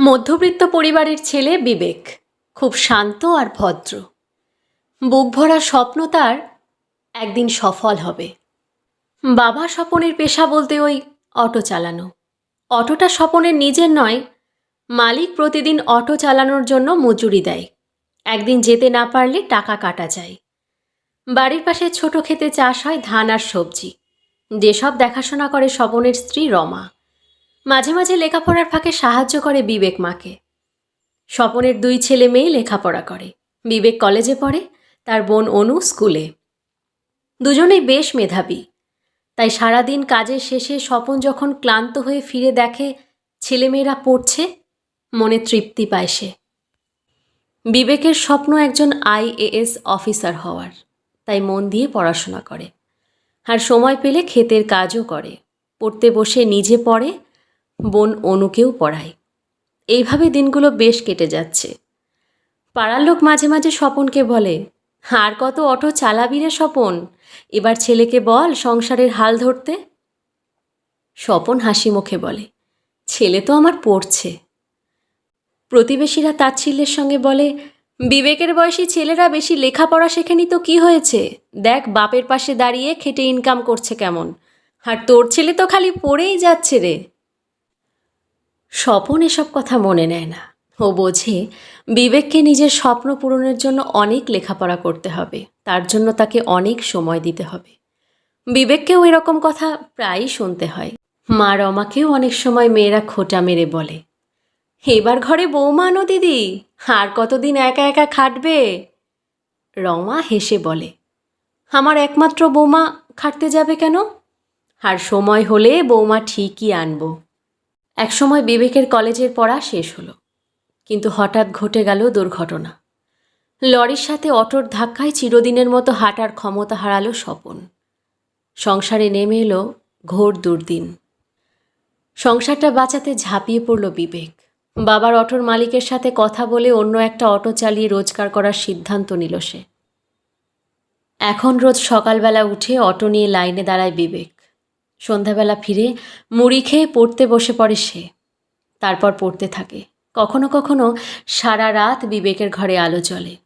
মধ্যবিত্ত পরিবারের ছেলে বিবেক। খুব শান্ত আর ভদ্র। বুক ভরা স্বপ্ন তার একদিন সফল হবে। বাবা স্বপনের পেশা বলতে ওই অটো চালানো। অটোটা স্বপনের নিজের নয়, মালিক প্রতিদিন অটো চালানোর জন্য মজুরি দেয়। একদিন যেতে না পারলে টাকা কাটা যায়। বাড়ির পাশে ছোট ক্ষেতে চাষ হয় ধান আর সবজি। যেসব দেখাশোনা করে স্বপনের স্ত্রী রমা। মাঝে মাঝে লেখাপড়ার ফাঁকে সাহায্য করে বিবেক মাকে। স্বপনের দুই ছেলে মেয়ে লেখাপড়া করে। বিবেক কলেজে পড়ে, তার বোন অনু স্কুলে। দুজনেই বেশ মেধাবী। তাই সারাদিন কাজের শেষে স্বপন যখন ক্লান্ত হয়ে ফিরে দেখে ছেলেমেয়েরা পড়ছে, মনে তৃপ্তি পায় সে। বিবেকের স্বপ্ন একজন আইএএস অফিসার হওয়ার, তাই মন দিয়ে পড়াশোনা করে। আর সময় পেলে ক্ষেতের কাজও করে। পড়তে বসে নিজে পড়ে বোন অনুকেও পড়ায়। এইভাবে দিনগুলো বেশ কেটে যাচ্ছে। পাড়ার লোক মাঝে মাঝে স্বপনকে বলে, আর কত অটো চালাবি রে স্বপন? এবার ছেলেকে বল সংসারের হাল ধরতে? স্বপন হাসি মুখে বলে, ছেলে তো আমার পড়ছে। প্রতিবেশীরা তাচ্ছিল্যের সঙ্গে বলে, বিবেকের বয়সী ছেলেরা বেশি লেখাপড়া শেখেনি তো কি হয়েছে? দেখ বাপের পাশে দাঁড়িয়ে খেটে ইনকাম করছে কেমন। আর তোর ছেলে তো খালি পড়েই যাচ্ছে রে। স্বপন এসব কথা মনে নেয় না। ও বোঝে বিবেককে নিজের স্বপ্ন পূরণের জন্য অনেক লেখাপড়া করতে হবে। তার জন্য তাকে অনেক সময় দিতে হবে। বিবেককেও এরকম কথা প্রায়ই শুনতে হয়। মা রমাকেও অনেক সময় মেয়েরা খোটা মেরে বলে, এবার ঘরে বৌমা আনো দিদি, আর কতদিন একা একা খাটবে? রমা হেসে বলে, আমার একমাত্র বৌমা খাটতে যাবে কেন? আর সময় হলে বৌমা ঠিকই আনব। একসময় বিবেকের কলেজের পড়া শেষ হলো, কিন্তু হঠাৎ ঘটে গেল দুর্ঘটনা। লরির সাথে অটোর ধাক্কায় চিরদিনের মতো হাঁটার ক্ষমতা হারালো স্বপন। সংসারে নেমে এলো ঘোর দুর্দিন। সংসারটা বাঁচাতে ঝাঁপিয়ে পড়ল বিবেক। বাবার অটোর মালিকের সাথে কথা বলে অন্য একটা অটো চালিয়ে রোজগার করার সিদ্ধান্ত নিল সে। এখন রোজ সকালবেলা উঠে অটো নিয়ে লাইনে দাঁড়ায় বিবেক। সন্ধ্যাবেলা ফিরে মুড়ি খেয়ে পড়তে বসে পড়ে সে। তারপর পড়তে থাকে। কখনো কখনো সারা রাত বিবেকের ঘরে আলো জ্বলে।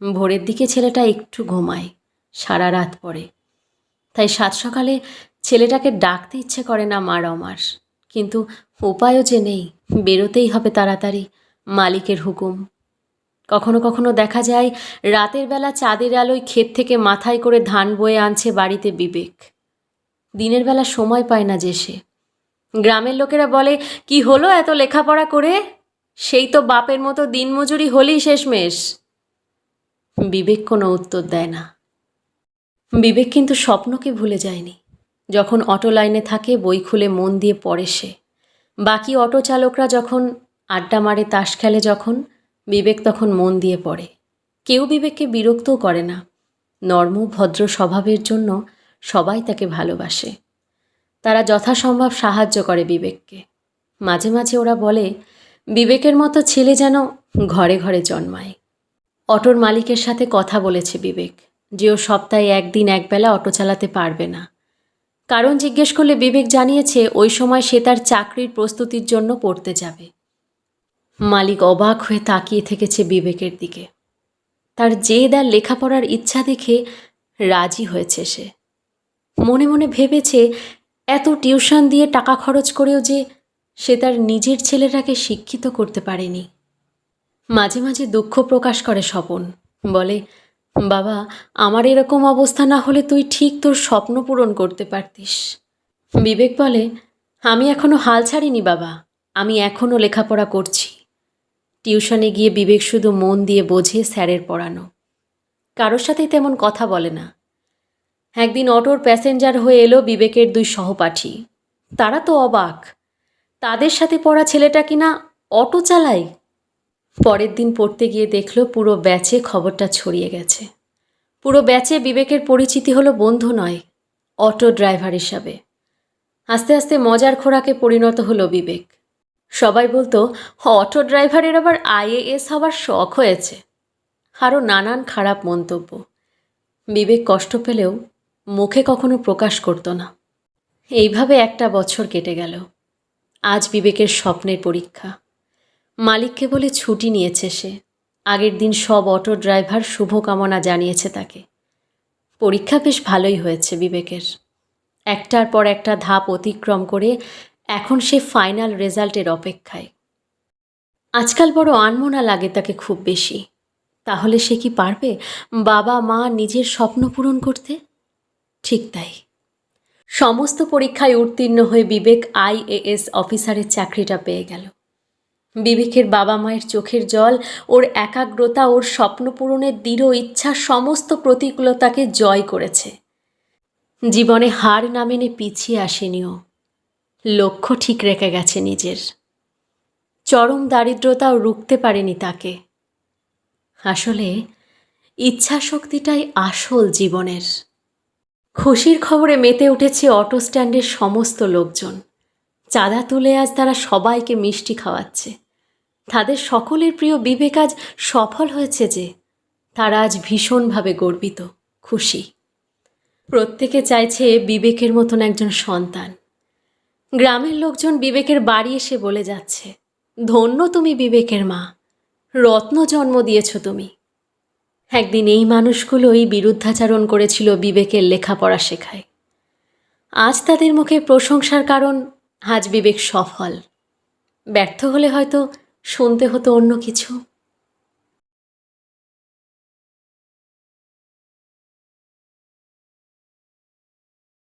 ভোরের দিকে ছেলেটা একটু ঘুমায়, সারা রাত পড়ে। তাই সাত সকালে ছেলেটাকে ডাকতে ইচ্ছে করে না মা রমার কিন্তু উপায়ও যে নেই, বেরোতেই হবে তাড়াতাড়ি, মালিকের হুকুম। কখনো কখনো দেখা যায়, রাতের বেলা চাঁদের আলোয় ক্ষেত থেকে মাথায় করে ধান বয়ে আনছে বাড়িতে বিবেক। দিনের বেলা সময় পায় না যে সে। গ্রামের লোকেরা বলে, কি হলো এত লেখাপড়া করে? সেই তো বাপের মতো দিনমজুরি হলেই শেষমেশ। বিবেক কোনো উত্তর দেয় না। বিবেক কিন্তু স্বপ্নকে ভুলে যায়নি। যখন অটো লাইনে থাকে, বই খুলে মন দিয়ে পড়ে সে। বাকি অটো চালকরা যখন আড্ডা মারে, তাস খেলে যখন, বিবেক তখন মন দিয়ে পড়ে। কেউ বিবেককে বিরক্তও করে না। নর্ম, ভদ্র স্বভাবের জন্য সবাই তাকে ভালোবাসে। তারা যথাসম্ভব সাহায্য করে বিবেককে। মাঝে মাঝে ওরা বলে, বিবেকের মতো ছেলে যেন ঘরে ঘরে জন্মায়। অটোর মালিকের সাথে কথা বলেছে বিবেক, যে ও সপ্তাহে একদিন একবেলা অটো চালাতে পারবে না। কারণ জিজ্ঞেস করলে বিবেক জানিয়েছে, ওই সময় সে তার চাকরির প্রস্তুতির জন্য পড়তে যাবে। মালিক অবাক হয়ে তাকিয়ে থেকেছে বিবেকের দিকে। তার জেদ আর লেখাপড়ার ইচ্ছা দেখে রাজি হয়েছে সে। মনে মনে ভেবেছে, এত টিউশন দিয়ে টাকা খরচ করেও যে সে তার নিজের ছেলেটাকে শিক্ষিত করতে পারেনি। মাঝে মাঝে দুঃখ প্রকাশ করে স্বপন। বলে, বাবা, আমার এরকম অবস্থা না হলে তুই ঠিক তোর স্বপ্ন পূরণ করতে পারতিস। বিবেক বলে, আমি এখনও হাল ছাড়িনি বাবা, আমি এখনও লেখাপড়া করছি। টিউশনে গিয়ে বিবেক শুধু মন দিয়ে বোঝে স্যারের পড়ানো। কারোর সাথেই তেমন কথা বলে না। একদিন অটোর প্যাসেঞ্জার হয়ে এলো বিবেকের দুই সহপাঠী। তারা তো অবাক। তাদের সাথে পড়া ছেলেটা কিনা অটো চালায়? পরের দিন পড়তে গিয়ে দেখল পুরো ব্যাচে খবরটা ছড়িয়ে গেছে। পুরো ব্যাচে বিবেকের পরিচিতি হলো বন্ধু নয়, অটো ড্রাইভার হিসাবে। আস্তে আস্তে মজার খোরাকে পরিণত হলো বিবেক। সবাই বলতো, অটো ড্রাইভারের আবার আইএএস হওয়ার শখ হয়েছে। আরও নানান খারাপ মন্তব্য। বিবেক কষ্ট পেলেও মুখে কখনো প্রকাশ করতো না। এইভাবে একটা বছর কেটে গেল। আজ বিবেকের স্বপ্নের পরীক্ষা। মালিককে বলে ছুটি নিয়েছে সে। আগের দিন সব অটো ড্রাইভার শুভকামনা জানিয়েছে তাকে। পরীক্ষা বেশ ভালোই হয়েছে বিবেকের। একটার পর একটা ধাপ অতিক্রম করে এখন সে ফাইনাল রেজাল্টের অপেক্ষায়। আজকাল বড় আনমোনা লাগে তাকে খুব বেশি। তাহলে সে কি পারবে? বাবা মা নিজের স্বপ্ন পূরণ করতে? ঠিক তাই। সমস্ত পরীক্ষায় উত্তীর্ণ হয়ে বিবেক আইএএস অফিসারের চাকরিটা পেয়ে গেল। বিবেকের বাবা মায়ের চোখের জল, ওর একাগ্রতা, ওর স্বপ্ন পূরণের দৃঢ় ইচ্ছা সমস্ত প্রতিকূলতাকে জয় করেছে। জীবনে হার না মেনে পিছিয়ে আসেনিও লক্ষ্য ঠিক রেখে গেছে নিজের। চরম দারিদ্রতাও রুখতে পারেনি তাকে। আসলে ইচ্ছা শক্তিটাই আসল জীবনের। খুশির খবরে মেতে উঠেছে অটো স্ট্যান্ডের সমস্ত লোকজন। চাঁদা তুলে আজ তারা সবাইকে মিষ্টি খাওয়াচ্ছে। তাদের সকলের প্রিয় বিবেক আজ সফল হয়েছে যে, তারা আজ ভীষণভাবে গর্বিত, খুশি। প্রত্যেকে চাইছে বিবেকের মতন একজন সন্তান। গ্রামের লোকজন বিবেকের বাড়ি এসে বলে যাচ্ছে, ধন্য তুমি বিবেকের মা, রত্ন জন্ম দিয়েছ তুমি। একদিন এই মানুষগুলোই বিরুদ্ধাচারণ করেছিল বিবেকের লেখাপড়া শেখায়। আজ তাদের মুখে প্রশংসার কারণ আজ বিবেক সফল। ব্যর্থ হলে হয়তো শুনতে হতো অন্য কিছু।